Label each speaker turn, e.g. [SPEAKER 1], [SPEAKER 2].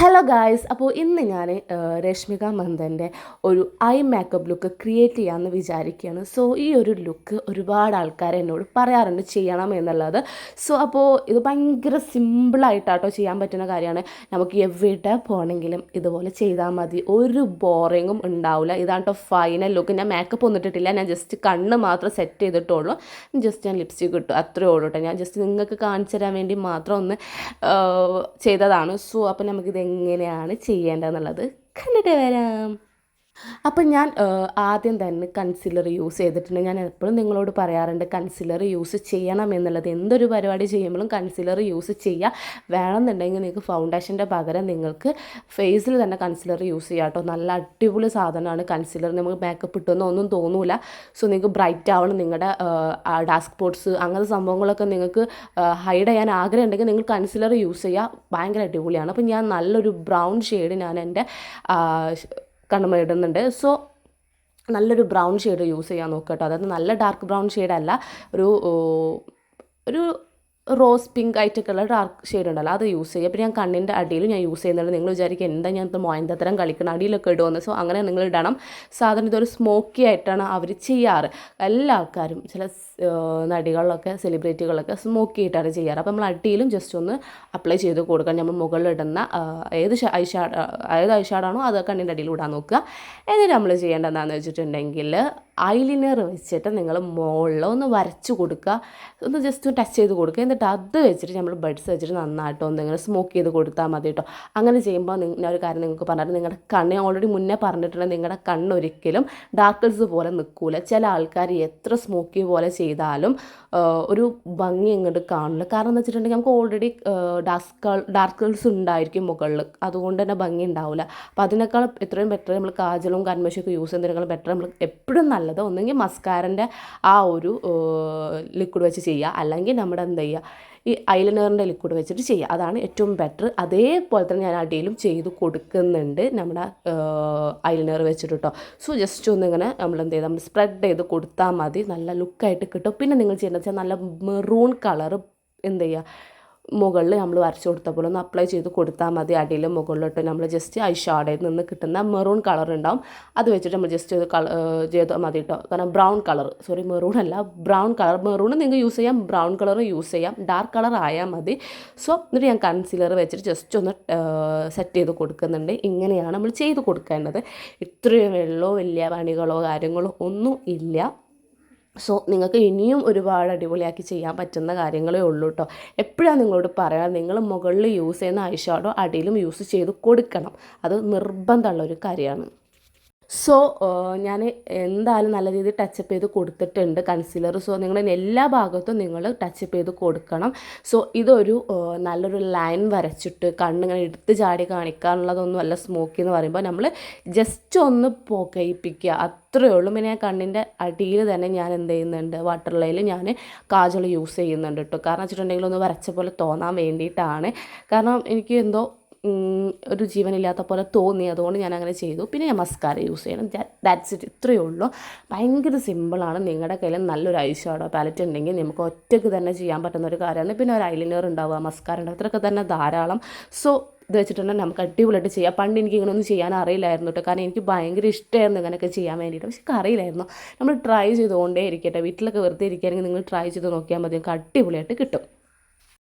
[SPEAKER 1] Hello guys അപ്പോൾ ഇന്ന് ഞാൻ രശ്മിക മന്ദന്റെ ഒരു ഐ മേക്കപ്പ് ലുക്ക് ക്രിയേറ്റ് ചെയ്യാമെന്ന് വിചാരിക്കുകയാണ് സോ ഈ ഒരു ലുക്ക് ഒരുപാട് ആൾക്കാർ എന്നോട് പറയാറുണ്ട് ചെയ്യണം എന്നുള്ളത്. സോ അപ്പോൾ ഇത് ഭയങ്കര സിമ്പിളായിട്ടാട്ടോ ചെയ്യാൻ പറ്റുന്ന കാര്യമാണ്. നമുക്ക് എവിടെ പോകണമെങ്കിലും ഇതുപോലെ ചെയ്താൽ മതി. ഒരു ബോറിങ്ങും ഉണ്ടാവില്ല ഇതാണ് കേട്ടോ ഫൈനൽ ലുക്ക് ഞാൻ മേക്കപ്പ് ഒന്നും ഇട്ടിട്ടില്ല. ഞാൻ ജസ്റ്റ് കണ്ണ് മാത്രം സെറ്റ് ചെയ്തിട്ടുള്ളൂ ജസ്റ്റ് ഞാൻ ലിപ്സ്റ്റിക് ഇട്ടു. അത്രേ ഉള്ളൂ കേട്ടോ ഞാൻ ജസ്റ്റ് നിങ്ങൾക്ക് കാണിച്ചു തരാൻ വേണ്ടി മാത്രം ഒന്ന് ചെയ്തതാണ്. സോ അപ്പോൾ നമുക്കിത് എങ്ങനെയാണ് ചെയ്യേണ്ടതെന്നുള്ളത് കണ്ടിട്ട് വരാം. അപ്പം ഞാൻ ആദ്യം തന്നെ കൺസിലർ യൂസ് ചെയ്തിട്ടുണ്ട്. ഞാൻ എപ്പോഴും നിങ്ങളോട് പറയാറുണ്ട് കൺസിലർ യൂസ് ചെയ്യണം എന്നുള്ളത്. എന്തൊരു പരിപാടി ചെയ്യുമ്പോഴും കൺസിലർ യൂസ് ചെയ്യുക വേണമെന്നുണ്ടെങ്കിൽ നിങ്ങൾക്ക് ഫൗണ്ടേഷന്റെ പകരം നിങ്ങൾക്ക് ഫേസിൽ തന്നെ കൺസിലർ യൂസ് ചെയ്യാം കേട്ടോ നല്ല അടിപൊളി സാധനമാണ് കൺസിലർ നമുക്ക് മേക്കപ്പ് ഇട്ടുമെന്ന് ഒന്നും തോന്നൂല. സോ നിങ്ങൾക്ക് ബ്രൈറ്റ് ആവണം. നിങ്ങളുടെ ഡാർക്ക് സ്പോട്ട്സ് അങ്ങനത്തെ സംഭവങ്ങളൊക്കെ നിങ്ങൾക്ക് ഹൈഡ് ചെയ്യാൻ ആഗ്രഹം ഉണ്ടെങ്കിൽ നിങ്ങൾ കൺസിലർ യൂസ് ചെയ്യുക ഭയങ്കര അടിപൊളിയാണ്. അപ്പം ഞാൻ നല്ലൊരു ബ്രൗൺ ഷെയ്ഡ് ഞാൻ എന്റെ കണ്ണുമ ഇടുന്നുണ്ട്. സോ നല്ലൊരു ബ്രൗൺ ഷെയ്ഡ് യൂസ് ചെയ്യാൻ നോക്കട്ടോ കേട്ടോ. അതായത് നല്ല ഡാർക്ക് ബ്രൗൺ ഷെയ്ഡല്ല ഒരു ഒരു റോസ് പിങ്ക് ആയിട്ടൊക്കെയുള്ള ഡാർക്ക് ഷെയ്ഡ് ഉണ്ടല്ലോ അത് യൂസ് ചെയ്യുക. അപ്പോൾ ഞാൻ കണ്ണിന്റെ അടിയിൽ ഞാൻ യൂസ് ചെയ്യുന്നുണ്ട്. നിങ്ങൾ വിചാരിക്കുക എന്താ ഞാൻ ഇത് മോയന്തത്തരം കളിക്കണം? അടിയിലൊക്കെ ഇടുമെന്ന് സോ അങ്ങനെ നിങ്ങൾ ഇടണം. സാധാരണ ഇതൊരു സ്മോക്കി ആയിട്ടാണ് അവർ ചെയ്യാറ്. എല്ലാ ആൾക്കാരും ചില നടികളിലൊക്കെ സെലിബ്രിറ്റികളൊക്കെ സ്മോക്കി ആയിട്ടാണ് ചെയ്യാറ്. അപ്പോൾ നമ്മൾ അടിയിലും ജസ്റ്റ് ഒന്ന് അപ്ലൈ ചെയ്ത് കൊടുക്കുക നമ്മൾ മുകളിലിടുന്ന ഏത് ഐഷാഡ് ഷാഡ് ഏത് ഐഷാഡാണോ അത് കണ്ണിന്റെ അടിയിൽ ഇടാൻ നോക്കുക. എന്നിട്ട് നമ്മൾ ചെയ്യേണ്ടത് എന്താണെന്ന് വെച്ചിട്ടുണ്ടെങ്കിൽ ഐലിനർ വെച്ചിട്ട് നിങ്ങൾ മുകളിൽ ഒന്ന് വരച്ച് കൊടുക്കുക. ഒന്ന് ജസ്റ്റ് ഒന്ന് ടച്ച് ചെയ്ത് കൊടുക്കുക. എന്നിട്ട് അത് വെച്ചിട്ട് നമ്മൾ ബഡ്സ് വെച്ചിട്ട് നന്നായിട്ട് ഇങ്ങനെ സ്മോക്ക് ചെയ്ത് കൊടുത്താൽ മതി കേട്ടോ അങ്ങനെ ചെയ്യുമ്പോൾ ഞാൻ ഒരു കാര്യം നിങ്ങൾക്ക് പറഞ്ഞിട്ട് നിങ്ങളുടെ കണ്ണ് ഓൾറെഡി മുന്നേ പറഞ്ഞിട്ടുണ്ട് നിങ്ങളുടെ കണ്ണ് ഒരിക്കലും ഡാർക്കിൾസ് പോലെ നിൽക്കൂല ചില ആൾക്കാർ എത്ര സ്മോക്കി പോലെ ചെയ്താലും ഒരു ഭംഗി ഇങ്ങോട്ട് കാണില്ല കാരണം എന്ന് വെച്ചിട്ടുണ്ടെങ്കിൽ നമുക്ക് ഓൾറെഡി ഡാർക്ക് ഡാർക്കിൾസ് ഉണ്ടായിരിക്കും മുകളിൽ അതുകൊണ്ട് തന്നെ ഭംഗി ഉണ്ടാവില്ല അപ്പോൾ അതിനേക്കാൾ എത്രയും ബെറ്റർ നമ്മൾ കാജലും കൺമഷൊക്കെ യൂസ് ചെയ്യുന്നതിനേക്കാൾ ബെറ്റർ നമ്മൾ എപ്പോഴും നല്ലത്. ഒന്നെങ്കിൽ മസ്കാരന്റെ ആ ഒരു ലിക്വിഡ് വെച്ച് ചെയ്യുക. അല്ലെങ്കിൽ നമ്മുടെ എന്താ ചെയ്യുക? ഈ ഐലൈനറിന്റെ ലിക്വിഡ് വെച്ചിട്ട് ചെയ്യുക അതാണ് ഏറ്റവും ബെറ്റർ അതേപോലെ തന്നെ ഞാൻ അടിയിലും ചെയ്ത് കൊടുക്കുന്നുണ്ട് നമ്മുടെ ഐലൈനർ വെച്ചിട്ട് കേട്ടോ സോ ജസ്റ്റ് ഒന്നിങ്ങനെ നമ്മൾ എന്ത് ചെയ്താൽ നമ്മൾ സ്പ്രെഡ് ചെയ്ത് കൊടുത്താൽ മതി. നല്ല ലുക്കായിട്ട് കിട്ടും. പിന്നെ നിങ്ങൾ ചെയ്യേണ്ടത് വെച്ചാൽ നല്ല മെറൂൺ കളർ എന്ത് ചെയ്യുക മുകളിൽ നമ്മൾ വരച്ച് കൊടുത്ത പോലെ ഒന്ന് അപ്ലൈ ചെയ്ത് കൊടുത്താൽ മതി. അടിയിൽ മുകളിലോട്ട് നമ്മൾ ജസ്റ്റ് ഐ ഷാഡയിൽ നിന്ന് കിട്ടുന്ന മെറൂൺ കളർ ഉണ്ടാവും. അത് വെച്ചിട്ട് നമ്മൾ ജസ്റ്റ് ചെയ്ത് കളർ ചെയ്താൽ മതി കേട്ടോ കാരണം ബ്രൗൺ കളർ സോറി മെറൂൺ അല്ല ബ്രൗൺ കളർ മെറൂൺ നിങ്ങൾക്ക് യൂസ് ചെയ്യാം ബ്രൗൺ കളറും യൂസ് ചെയ്യാം. ഡാർക്ക് കളർ ആയാൽ മതി. സോ എന്നിട്ട് ഞാൻ കൺസീലർ വെച്ചിട്ട് ജസ്റ്റ് ഒന്ന് സെറ്റ് ചെയ്ത് കൊടുക്കുന്നുണ്ട്. ഇങ്ങനെയാണ് നമ്മൾ ചെയ്ത് കൊടുക്കേണ്ടത്. ഇത്രയും വെള്ളമോ വലിയ പണികളോ കാര്യങ്ങളോ ഒന്നും ഇല്ല. സോ നിങ്ങൾക്ക് ഇനിയും ഒരുപാട് അടിപൊളിയാക്കി ചെയ്യാൻ പറ്റുന്ന കാര്യങ്ങളേ ഉള്ളൂ കേട്ടോ എപ്പോഴാണ് നിങ്ങളോട് പറയാം നിങ്ങൾ മുകളിൽ യൂസ് ചെയ്യുന്ന ഐഷാഡോ അടിയിലും യൂസ് ചെയ്ത് കൊടുക്കണം. അത് നിർബന്ധമുള്ള ഒരു കാര്യമാണ്. സോ ഞാൻ എന്തായാലും നല്ല രീതിയിൽ ടച്ചപ്പ് ചെയ്ത് കൊടുത്തിട്ടുണ്ട് കൺസീലർ സോ നിങ്ങൾ എല്ലാ ഭാഗത്തും നിങ്ങൾ ടച്ചപ്പ് ചെയ്ത് കൊടുക്കണം. സോ ഇതൊരു നല്ലൊരു ലൈൻ വരച്ചിട്ട് കണ്ണിങ്ങനെ എടുത്ത് ചാടി കാണിക്കാനുള്ളതൊന്നും അല്ല സ്മോക്കി എന്ന് പറയുമ്പോൾ നമ്മൾ ജസ്റ്റ് ഒന്ന് പുകയിപ്പിക്കുക. അത്രയേ ഉള്ളൂ. പിന്നെ കണ്ണിന്റെ അടിയിൽ തന്നെ ഞാൻ എന്ത് ചെയ്യുന്നുണ്ട്? വാട്ടർ ലൈനിൽ ഞാൻ കാജൽ യൂസ് ചെയ്യുന്നുണ്ട് കേട്ടോ കാരണം വെച്ചിട്ടുണ്ടെങ്കിൽ ഒന്ന് വരച്ച പോലെ തോന്നാൻ വേണ്ടിയിട്ടാണ്. കാരണം എനിക്ക് എന്തോ ഒരു ജീവനില്ലാത്ത പോലെ തോന്നി. അതുകൊണ്ട് ഞാൻ അങ്ങനെ ചെയ്തു. പിന്നെ ഞാൻ മസ്കാര യൂസ് ചെയ്യണം. ദാറ്റ്സ് ഇറ്റ് ഇത്രയേ ഉള്ളൂ. ഭയങ്കര സിമ്പിളാണ് നിങ്ങളുടെ കയ്യിൽ നല്ലൊരു ഐ ഷാഡോ പാലറ്റ് ഉണ്ടെങ്കിൽ നമുക്ക് ഒറ്റയ്ക്ക് തന്നെ ചെയ്യാൻ പറ്റുന്ന ഒരു കാര്യമാണ്. പിന്നെ ഒരു ഐലിനർ ഉണ്ടാവുക മസ്കാര ഉണ്ടാവുക ഇത്രയൊക്കെ തന്നെ ധാരാളം. സോ ഇത് വെച്ചിട്ടുണ്ടെങ്കിൽ നമുക്ക് അടിപൊളിയായിട്ട് ചെയ്യാം. പണ്ട് എനിക്ക് ഇങ്ങനെയൊന്നും ചെയ്യാൻ അറിയില്ലായിരുന്നു കേട്ടോ കാരണം എനിക്ക് ഭയങ്കര ഇഷ്ടമായിരുന്നു ഇങ്ങനെയൊക്കെ ചെയ്യാൻ വേണ്ടിയിട്ട്. പക്ഷേ അറിയില്ലായിരുന്നു. നമ്മൾ ട്രൈ ചെയ്തുകൊണ്ടേ ഇരിക്കട്ടെ വീട്ടിലൊക്കെ വെറുതെ ഇരിക്കുകയാണെങ്കിൽ നിങ്ങൾ ട്രൈ ചെയ്ത് നോക്കിയാൽ മതി. നമുക്ക് അടിപൊളിയായിട്ട് കിട്ടും.